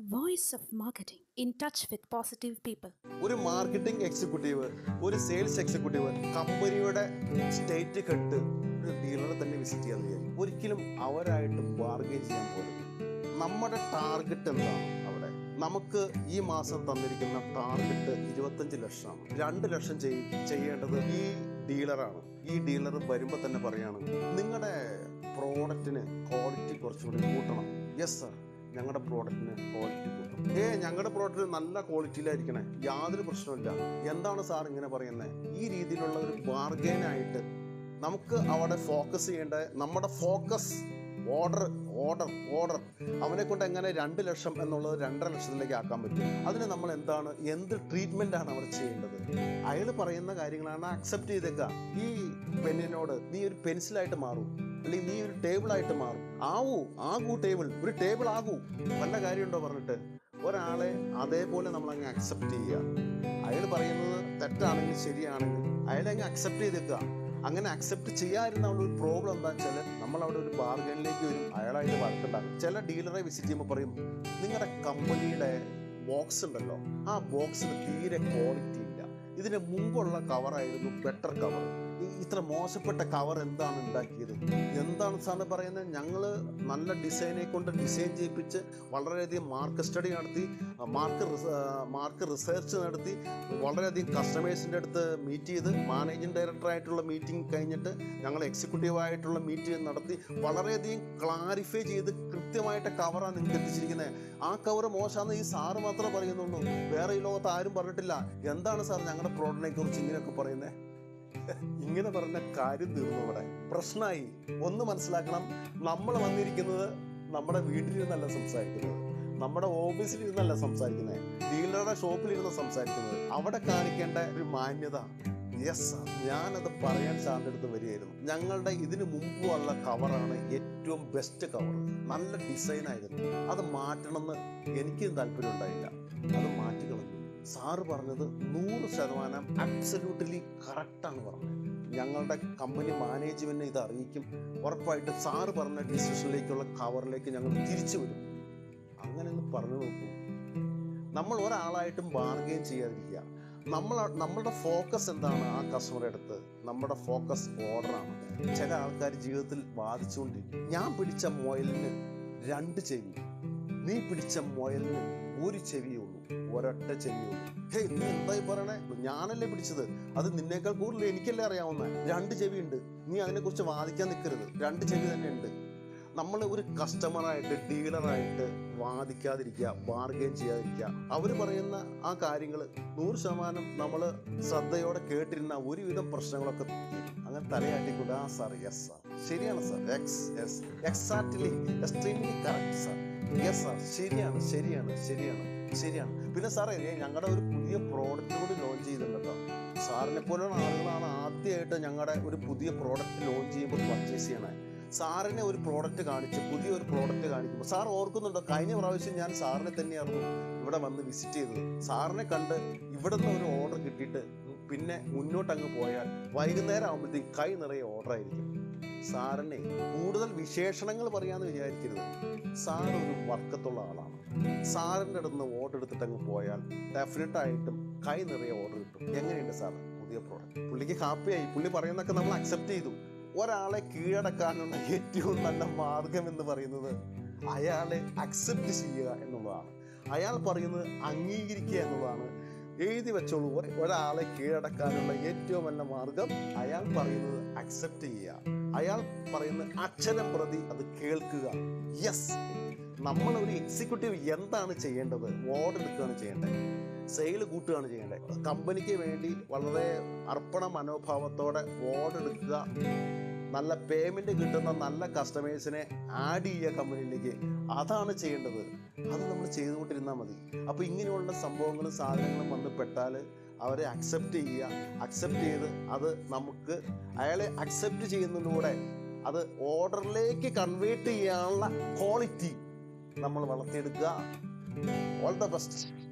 Voice of marketing in touch with positive people ഒരു marketing executive ഒരു sales executive കമ്പനിയുടെ state കെട്ട് ഒരു ഡീലറെ തന്നെ വിസിറ്റ് ചെയ്യാൻ വിചാരിക്കും ഒരിക്കലും അവരായിട്ട് ബാർഗെയിൻ ചെയ്യാൻ പോലും. നമ്മുടെ ടാർഗറ്റ് എന്താണ് അവിടെ? നമുക്ക് ഈ മാസം തന്നിരിക്കുന്ന ടാർഗറ്റ് ഇരുപത്തഞ്ച് ലക്ഷമാണ്. രണ്ട് ലക്ഷം ചെയ്- ചെയ്യേണ്ടത് ഈ ഡീലറാണ് ഈ ഡീലർ വരുമ്പോൾ തന്നെ പറയുകയാണ് നിങ്ങളുടെ പ്രോഡക്റ്റിന് ക്വാളിറ്റി കുറച്ചുകൂടി കൂട്ടണം. യെസ് സർ ഞങ്ങളുടെ പ്രോഡക്റ്റിന് ക്വാളിറ്റി കൂട്ടും. ഏ ഞങ്ങളുടെ പ്രോഡക്റ്റ് നല്ല ക്വാളിറ്റിയിലായിരിക്കണേ യാതൊരു പ്രശ്നമില്ല എന്താണ് സാർ ഇങ്ങനെ പറയുന്നത് ഈ രീതിയിലുള്ള ഒരു ബാർഗെയിനായിട്ട് നമുക്ക് അവിടെ ഫോക്കസ് ചെയ്യേണ്ട നമ്മുടെ ഫോക്കസ് ഓർഡർ ഓർഡർ ഓർഡർ അവനെ കൊണ്ട് എങ്ങനെ രണ്ട് ലക്ഷം എന്നുള്ളത് രണ്ടര ലക്ഷത്തിലേക്ക് ആക്കാൻ പറ്റും? അതിന് നമ്മൾ എന്താണ് എന്ത് ട്രീറ്റ്മെന്റ് ആണ് അവർ ചെയ്യേണ്ടത്? അയാൾ പറയുന്ന കാര്യങ്ങളാണ് അക്സെപ്റ്റ് ചെയ്തേക്കുക. ഈ പെന്നിനോട് നീ ഒരു പെൻസിലായിട്ട് മാറും. അല്ലെങ്കിൽ നീ ഒരു ടേബിളായിട്ട് മാറും. ആവൂ ആകൂ ടേബിൾ ഒരു ടേബിൾ ആകൂ. നല്ല കാര്യമുണ്ടോ പറഞ്ഞിട്ട്? ഒരാളെ അതേപോലെ നമ്മൾ അങ്ങ് അക്സെപ്റ്റ് ചെയ്യുക. അയാൾ പറയുന്നത് തെറ്റാണെങ്കിൽ ശരിയാണെങ്കിൽ അയാളെ അങ്ങ് അക്സെപ്റ്റ് ചെയ്തേക്കുക. അങ്ങനെ അക്സെപ്റ്റ് ചെയ്യാതിരുന്ന അവിടെ ഒരു പ്രോബ്ലം എന്താണെന്ന് വെച്ചാൽ നമ്മൾ അവിടെ ഒരു ബാർഗനിലേക്ക് വരും. അയാളായിട്ട് വഴക്കുണ്ടാകും ചില ഡീലറെ വിസിറ്റ് ചെയ്യുമ്പോൾ പറയും നിങ്ങളുടെ കമ്പനിയുടെ ബോക്സ് ഉണ്ടല്ലോ. ആ ബോക്സിന് തീരെ ക്വാളിറ്റി ഇല്ല. ഇതിന് മുമ്പുള്ള കവറായിരുന്നു ബെറ്റർ കവർ ഇത്ര മോശപ്പെട്ട കവർ എന്താണ് ഉണ്ടാക്കിയത്? എന്താണ് സാറിന് പറയുന്നത്? ഞങ്ങൾ നല്ല ഡിസൈനെ കൊണ്ട് ഡിസൈൻ ചെയ്യിപ്പിച്ച് വളരെയധികം മാർക്ക് സ്റ്റഡി നടത്തി മാർക്ക് മാർക്ക് റിസർച്ച് നടത്തി വളരെയധികം കസ്റ്റമേഴ്സിന്റെ അടുത്ത് മീറ്റ് ചെയ്ത് മാനേജിംഗ് ഡയറക്ടറായിട്ടുള്ള മീറ്റിംഗ് കഴിഞ്ഞിട്ട് ഞങ്ങൾ എക്സിക്യൂട്ടീവ് ആയിട്ടുള്ള മീറ്റിംഗ് നടത്തി വളരെയധികം ക്ലാരിഫൈ ചെയ്ത് കൃത്യമായിട്ട് കവറാണ് നിങ്ങൾക്ക് എത്തിച്ചിരിക്കുന്നത് ആ കവർ മോശമാണെന്ന് ഈ സാറ് മാത്രമേ പറയുന്നുള്ളൂ. വേറെ ഈ ലോകത്ത് ആരും പറഞ്ഞിട്ടില്ല. എന്താണ് സാർ ഞങ്ങളുടെ പ്രോഡക്റ്റിനെ കുറിച്ച് ഇങ്ങനെയൊക്കെ പറയുന്നത് ഇങ്ങനെ പറഞ്ഞ കാര്യം തീർന്നു ഇവിടെ പ്രശ്നമായി ഒന്ന് മനസ്സിലാക്കണം നമ്മൾ വന്നിരിക്കുന്നത് നമ്മുടെ വീട്ടിലിരുന്നല്ല സംസാരിക്കുന്നത്. നമ്മുടെ ഓഫീസിലിരുന്നല്ല സംസാരിക്കുന്നത്. ഡീലറുടെ ഷോപ്പിലിരുന്ന് സംസാരിക്കുന്നത്. അവിടെ കാണിക്കേണ്ട ഒരു മാന്യത. യെസ് ഞാനത് പറയാൻ അടുത്ത് വരികയായിരുന്നു. ഞങ്ങളുടെ ഇതിന് മുമ്പുള്ള കവറാണ് ഏറ്റവും ബെസ്റ്റ് കവർ നല്ല ഡിസൈനായിരുന്നു അത് മാറ്റണമെന്ന് എനിക്കും താല്പര്യം ഉണ്ടായില്ല. അത് മാറ്റിക്കളഞ്ഞു സാറ് പറഞ്ഞത് നൂറ് ശതമാനം അബ്സല്യൂട്ട്ലി കറക്റ്റാണ് പറഞ്ഞത്. ഞങ്ങളുടെ കമ്പനി മാനേജ്മെന്റിനെ ഇത് അറിയിക്കും. ഉറപ്പായിട്ട് സാറ് പറഞ്ഞ ഡിസിഷനിലേക്കുള്ള കവറിലേക്ക് ഞങ്ങൾ തിരിച്ചു വരും. അങ്ങനെ ഒന്ന് പറഞ്ഞു നോക്കൂ. നമ്മൾ ഒരാളായിട്ടും ബാർഗെയിൻ ചെയ്യാതിരിക്കുക. നമ്മൾ നമ്മളുടെ ഫോക്കസ് എന്താണ് ആ കസ്റ്റമറുടെ അടുത്ത്? നമ്മുടെ ഫോക്കസ് ഓർഡറാണ് ചില ആൾക്കാർ ജീവിതത്തിൽ ബാധിച്ചുകൊണ്ടിരിക്കും. ഞാൻ പിടിച്ച മൊയലിന് രണ്ട് ചെവി. നീ പിടിച്ച മൊയലിന് ഒരു ചെവിയുള്ളൂ ഒരൊറ്റ ചെവിയുള്ളൂ എന്തായി പറയണേ? ഞാനല്ലേ പിടിച്ചത്? അത് നിന്നേക്കാൾ കൂടുതൽ എനിക്കല്ലേ അറിയാവുന്ന രണ്ട് ചെവി ഉണ്ട് നീ അതിനെക്കുറിച്ച് വാദിക്കാൻ നിൽക്കരുത് രണ്ട് ചെവി തന്നെ ഉണ്ട്. നമ്മൾ ഒരു കസ്റ്റമറായിട്ട് ഡീലറായിട്ട് വാദിക്കാതിരിക്കുക ബാർഗെയിൻ ചെയ്യാതിരിക്കുക. അവർ പറയുന്ന ആ കാര്യങ്ങൾ നൂറ് ശതമാനം നമ്മൾ ശ്രദ്ധയോടെ കേട്ടിരുന്ന ഒരുവിധം പ്രശ്നങ്ങളൊക്കെ. അങ്ങനെ തലയാട്ടിക്കൂടെ ആ സാർ യെസ് സാർ ശരിയാണ് സാർ എക്സ് S exactly extremely correct sir yes sir ശരിയാണ് ശരിയാണ് ശരിയാണ്. ശരിയാണ്. പിന്നെ സാറേ ഞങ്ങളുടെ ഒരു പുതിയ പ്രോഡക്റ്റ് കൂടി ലോഞ്ച് ചെയ്തിട്ടുണ്ടോ സാറിനെ പോലുള്ള ആളുകളാണ് ആദ്യമായിട്ട് ഞങ്ങളുടെ ഒരു പുതിയ പ്രോഡക്റ്റ് ലോഞ്ച് ചെയ്യുമ്പോൾ പർച്ചേസ് ചെയ്യണേ. സാറിനെ ഒരു പ്രോഡക്റ്റ് കാണിച്ച് പുതിയ ഒരു പ്രോഡക്റ്റ് കാണിക്കുമ്പോൾ സാർ ഓർക്കുന്നുണ്ടോ? കഴിഞ്ഞ പ്രാവശ്യം ഞാൻ സാറിനെ തന്നെയായിരുന്നു ഇവിടെ വന്ന് വിസിറ്റ് ചെയ്തത്. സാറിനെ കണ്ട് ഇവിടെ നിന്ന് ഒരു ഓർഡർ കിട്ടിയിട്ട് പിന്നെ മുന്നോട്ടങ്ങ് പോയാൽ വൈകുന്നേരം ആകുമ്പോഴത്തേക്ക് കൈ നിറയെ ഓർഡർ ആയിരിക്കും. സാറിനെ കൂടുതൽ വിശേഷണങ്ങൾ പറയാമെന്ന് വിചാരിക്കരുത്. സാർ ഒരു വർക്കത്തുള്ള ആളാണ്. സാറിന്റെ അടുത്ത് നിന്ന് ഓർഡർ എടുത്തിട്ട് അങ്ങ് പോയാൽ ഡെഫിനറ്റ് ആയിട്ടും കൈ നിറയെ ഓർഡർ കിട്ടും. എങ്ങനെയുണ്ട് സാർ പുതിയ പ്രോഡക്റ്റ് പുള്ളിക്ക് ഹാപ്പിയായി പുള്ളി പറയുന്നൊക്കെ നമ്മൾ അക്സെപ്റ്റ് ചെയ്തു. ഒരാളെ കീഴടക്കാനുള്ള ഏറ്റവും നല്ല മാർഗം എന്ന് പറയുന്നത് അയാളെ അക്സെപ്റ്റ് ചെയ്യുക എന്നുള്ളതാണ്. അയാൾ പറയുന്നത് അംഗീകരിക്കുക എന്നുള്ളതാണ്. എഴുതി വെച്ചോളൂ. ഒരാളെ കീഴടക്കാനുള്ള ഏറ്റവും നല്ല മാർഗം അയാൾ പറയുന്നത് അക്സെപ്റ്റ് ചെയ്യുക. അയാൾ പറയുന്ന അക്ഷരം പ്രതി അത് കേൾക്കുക. യെസ് നമ്മൾ ഒരു എക്സിക്യൂട്ടീവ് എന്താണ് ചെയ്യേണ്ടത്? ഓർഡർ എടുക്കുകയാണ് ചെയ്യേണ്ടത്. സെയിൽ കൂട്ടുകയാണ് ചെയ്യേണ്ടത്. കമ്പനിക്ക് വേണ്ടി വളരെ അർപ്പണ മനോഭാവത്തോടെ ഓർഡർ എടുക്കുക. നല്ല പേയ്മെന്റ് കിട്ടുന്ന നല്ല കസ്റ്റമേഴ്സിനെ ആഡ് ചെയ്യുക കമ്പനിയിലേക്ക് അതാണ് ചെയ്യേണ്ടത്. അത് നമ്മൾ ചെയ്തുകൊണ്ടിരുന്നാൽ മതി. അപ്പോൾ ഇങ്ങനെയുള്ള സംഭവങ്ങളും സാധനങ്ങളും വന്ന് പെട്ടാൽ അവരെ അക്സെപ്റ്റ് ചെയ്യുക. അക്സെപ്റ്റ് ചെയ്ത് അത് നമുക്ക് അയാളെ അക്സെപ്റ്റ് ചെയ്യുന്നതിലൂടെ അത് ഓർഡറിലേക്ക് കൺവേർട്ട് ചെയ്യാനുള്ള ക്വാളിറ്റി നമ്മൾ വളർത്തിയെടുക്കുക. All the best